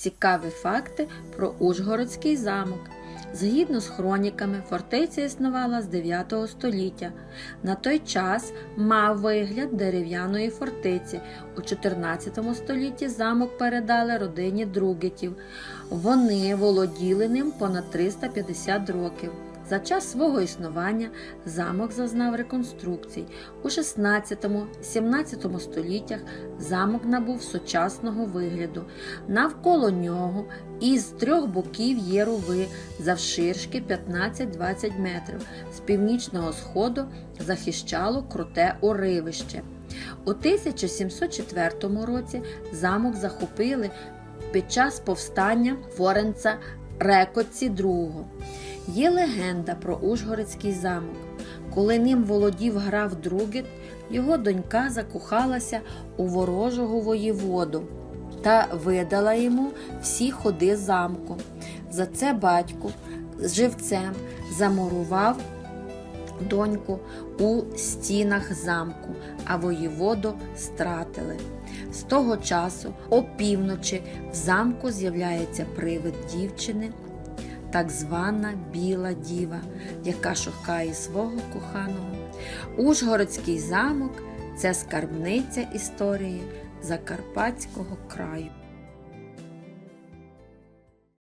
Цікаві факти про Ужгородський замок. Згідно з хроніками, фортеця існувала з 9 століття. На той час мав вигляд дерев'яної фортеці. У 14 столітті замок передали родині Другетів. Вони володіли ним понад 350 років. За час свого існування замок зазнав реконструкцій. У 16-17 століттях замок набув сучасного вигляду. Навколо нього із трьох боків є рови завширшки 15-20 метрів. З північного сходу захищало круте уривище. У 1704 році замок захопили під час повстання Форенца Рекоці II. Є легенда про Ужгородський замок. Коли ним володів граф Другет, його донька закохалася у ворожого воєводу та видала йому всі ходи замку. За це батько з живцем замурував доньку у стінах замку, а воєводу стратили. З того часу опівночі в замку з'являється привид дівчини, так звана Біла Діва, яка шукає свого коханого. Ужгородський замок це скарбниця історії Закарпатського краю.